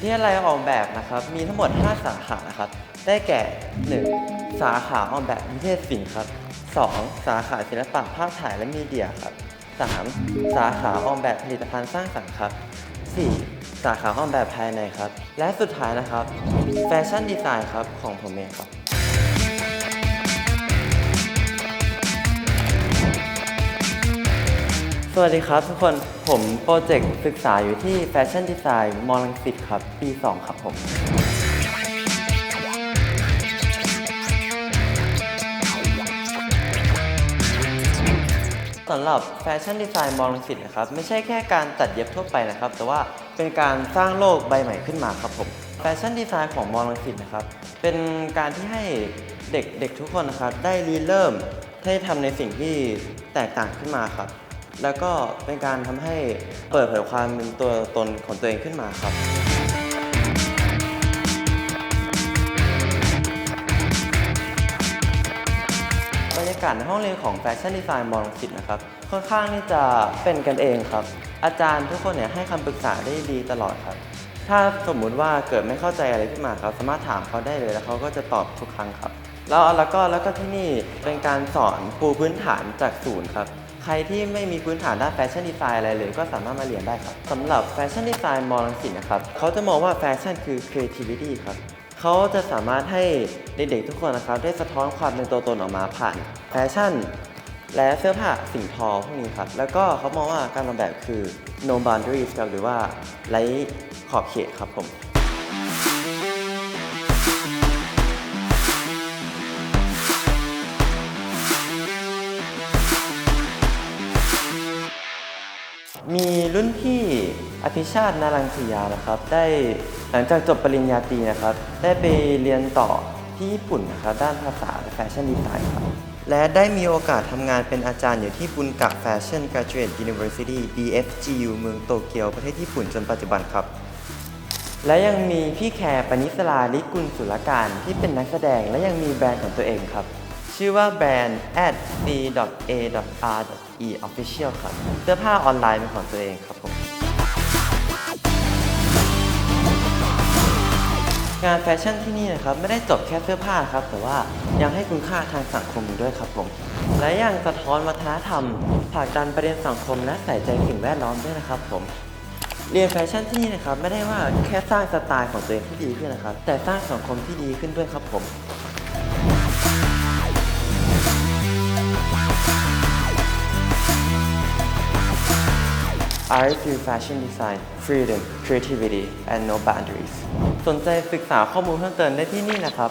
วิทยาลัยออกแบบนะครับ มีทั้งหมด 5 สาขานะครับ ได้แก่ 1. สาขาออกแบบนิเทศศิลป์ครับ 2. สาขาศิลปะภาพถ่ายและมีเดียครับ 3. สาขาออกแบบผลิตภัณฑ์สร้างสรรค์ครับ 4. สาขาออกแบบภายในครับ และสุดท้ายนะครับ แฟชั่นดีไซน์ครับของผมเองครับ วัสดีครับทุกคน ผมโปรเจกต์ศึกษาอยู่ที่แฟชั่นดีไซน์มอลังสิตครับ ปี 2 ครับผม สำหรับแฟชั่นดีไซน์มอลังสิตนะครับ ไม่ใช่แค่การตัดเย็บทั่วไปนะครับ แต่ว่าเป็นการสร้างโลกใบใหม่ขึ้นมาครับผมแฟชั่นดีไซน์ของมอลังสิตนะครับ เป็นการที่ให้เด็กเด็กทุกคนนะครับ ได้รีเริ่มให้ทำในสิ่งที่แตกต่างขึ้นมาครับ แล้วก็เป็นการทำให้เปิดเผยความเป็นตัวตนของตัวเองขึ้นมาครับ บรรยากาศในห้องเรียนของแฟชั่นดีไซน์มอลังสิตนะครับ ค่อนข้างที่จะเป็นกันเองครับ อาจารย์ทุกคนเนี่ยให้คำปรึกษาได้ดีตลอดครับ ถ้าสมมุติว่าเกิดไม่เข้าใจอะไรขึ้นมาครับ สามารถถามเขาได้เลยแล้วเขาก็จะตอบทุกครั้งครับ แล้วแล้วก็แล้วก็ที่นี่เป็นการสอนปูพื้นฐานจากศูนย์ครับ รที่ไม่มีพื้นฐานด้านแฟชั่นดีไซน์อะไรเลยก็สามารถมาเรียนได้ครับสำหรับแฟชั่นดีไซน์มอลังสิตนะครับเขาจะมองว่าแฟชั่นคือ creativity ครับเขาจะสามารถให้เด็กๆทุกคนนะครับ ได้สะท้อนความเป็นตัวตนออกมาผ่านแฟชั่น และเสื้อผ้าสิ่งทอพวกนี้ครับ แล้วก็เขามองว่าการออกแบบคือ no boundaries ครับหรือว่าไร้ขอบเขตครับผม มีรุ่นพี่อภิชาตินารังสียานะครับ ได้หลังจากจบปริญญาตรีนะครับ ได้ไปเรียนต่อที่ญี่ปุ่นนะครับ ด้านภาษาและแฟชั่นดีไซน์ครับ และได้มีโอกาสทำงานเป็นอาจารย์อยู่ที่บุนกะแฟชั่น Graduate University BFGU เมืองโตเกียวประเทศญี่ปุ่นจนปัจจุบันครับ และยังมีพี่แคร์ปณิสลาลิกุลสุรการที่เป็นนักแสดงและยังมีแบรนด์ของตัวเองครับ ชื่อว่าแบรนด์ at c.a.r. e official ครับ เสื้อผ้าออนไลน์เป็นของตัวเองครับผม งานแฟชั่นที่นี่นะครับ ไม่ได้จบแค่เสื้อผ้าครับ แต่ว่ายังให้คุณค่าทางสังคมด้วยครับผม และยังสะท้อนวัฒนธรรมผลักดันประเด็นสังคมและใส่ใจสิ่งแวดล้อมด้วยนะครับผมเรียนแฟชั่นที่นี่นะครับ ไม่ได้ว่าแค่สร้างสไตล์ของตัวเองที่ดีขึ้นนะครับ แต่สร้างสังคมที่ดีขึ้นด้วยครับผม Art through Fashion Design Freedom Creativity and No Boundaries สนใจศึกษาข้อมูลเพิ่มเติมได้ที่นี่นะครับ